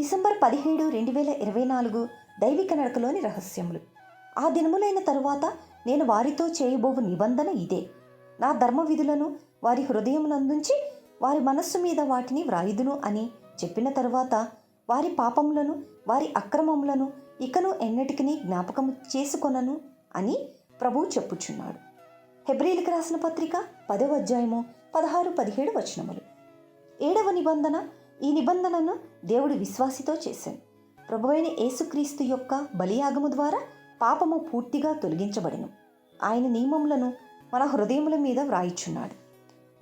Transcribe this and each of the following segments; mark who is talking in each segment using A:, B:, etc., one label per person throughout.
A: December పదిహేడు రెండు వేల ఇరవై నాలుగు దైవిక నడకలోని రహస్యములు. ఆ దినములైన తరువాత నేను వారితో చేయబోవు నిబంధన ఇదే. నా ధర్మ విధులను వారి హృదయమునందుంచి వారి మనస్సు మీద వాటిని వ్రాయుదును అని చెప్పిన తరువాత వారి పాపములను వారి అక్రమములను ఇకను ఎన్నటికీ జ్ఞాపకం చేసుకొనను అని ప్రభువు చెప్పుచున్నాడు. హెబ్రిలకు రాసిన పత్రిక పదవ అధ్యాయము పదహారు పదిహేడు వచనములు. ఏడవ నిబంధన ఈ నిబంధనను దేవుడు విశ్వాసితో చేశాను ప్రభువైన యేసుక్రీస్తు యొక్క బలియాగము ద్వారా పాపము పూర్తిగా తొలగించబడను. ఆయన నియమములను మన హృదయముల మీద వ్రాయిచున్నాడు.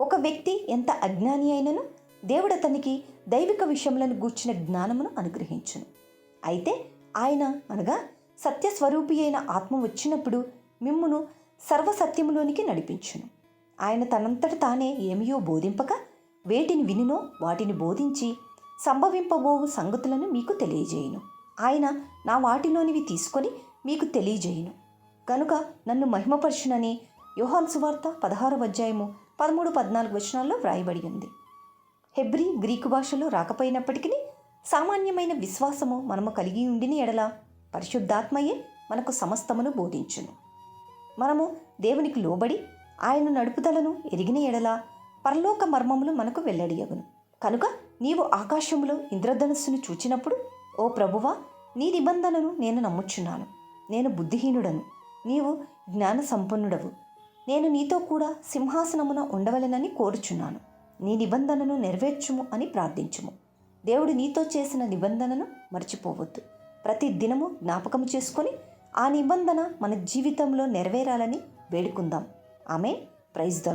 A: ఒక వ్యక్తి ఎంత అజ్ఞాని అయినను దేవుడు అతనికి దైవిక విషయములను గూర్చిన జ్ఞానమును అనుగ్రహించును. అయితే ఆయన అనగా సత్యస్వరూపి అయిన ఆత్మ వచ్చినప్పుడు మిమ్మును సర్వసత్యములోనికి నడిపించును. ఆయన తనంతట తానే ఏమియో బోధింపక వేటిని వినినో వాటిని బోధించి సంభవింపబోవు సంగతులను మీకు తెలియజేయును. ఆయన నా వాటిలోనివి తీసుకొని మీకు తెలియజేయును. కనుక నన్ను మహిమపరచునని యోహాన్ సువార్త పదహారు అధ్యాయము పదమూడు పద్నాలుగు వచనాల్లో వ్రాయబడి ఉంది. హెబ్రి గ్రీకు భాషలో రాకపోయినప్పటికీ సామాన్యమైన విశ్వాసము మనము కలిగి ఉండిన ఎడల పరిశుద్ధాత్మయే మనకు సమస్తమును బోధించును. మనము దేవునికి లోబడి ఆయన నడుపుదలను ఎరిగిన ఎడల పరలోక మర్మములు మనకు వెల్లడియగును. కనుక నీవు ఆకాశములో ఇంద్రధనుస్సును చూచినప్పుడు ఓ ప్రభువా నీ నిబంధనను నేను నమ్ముచున్నాను. నేను బుద్ధిహీనుడను. నీవు జ్ఞాన సంపన్నుడవు నేను నీతో కూడా సింహాసనమున ఉండవలెనని కోరుచున్నాను. నీ నిబంధనను నెరవేర్చుము అని ప్రార్థించుము. దేవుడు నీతో చేసిన నిబంధనను మర్చిపోవద్దు. ప్రతి దినము జ్ఞాపకము చేసుకొని ఆ నిబంధన మన జీవితంలో నెరవేరాలని వేడుకుందాం. ఆమె ప్రైజ్ ద